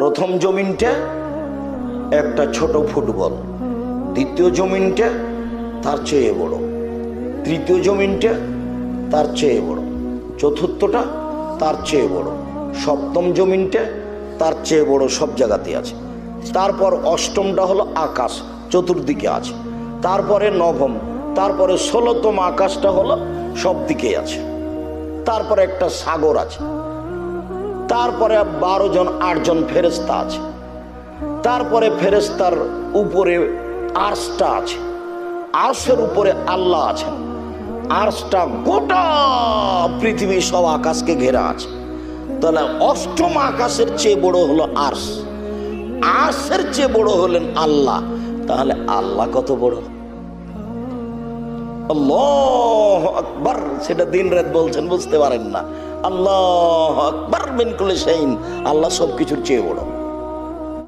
প্রথম জমিনটা একটা ছোট ফুটবল। দ্বিতীয় জমিনটা তার চেয়ে বড়। তৃতীয় জমিনটা তার চেয়ে বড়। চতুর্থটা তার চেয়ে বড়। সপ্তম জমিনটা তার চেয়ে বড় সব জায়গাতে আছে। তারপর অষ্টমটা হলো আকাশ, চতুর্দিকে আছে। তারপরে নবম, তারপরে ষোলোতম আকাশটা হলো সব দিকে আছে। তারপরে একটা সাগর আছে। তারপরে বারো জন আটজন ফেরেস্তা আছে। তারপরে ফেরেস্তার উপরে আর্সটা আছে। আর্সের উপরে আল্লাহ আছেন। আর্সটা গোটা পৃথিবী সব আকাশকে ঘেরা আছে। তাহলে অষ্টম আকাশের চেয়ে বড় হলো আর্স আর্সের চেয়ে বড় হলেন আল্লাহ। তাহলে আল্লাহ কত বড়? আল্লাহ। আকবর, সেটা দিন রাত বলছেন, বুঝতে পারেন না। আল্লাহ আকবর বিনকুল আল্লাহ সব কিছুর চেয়ে বড়।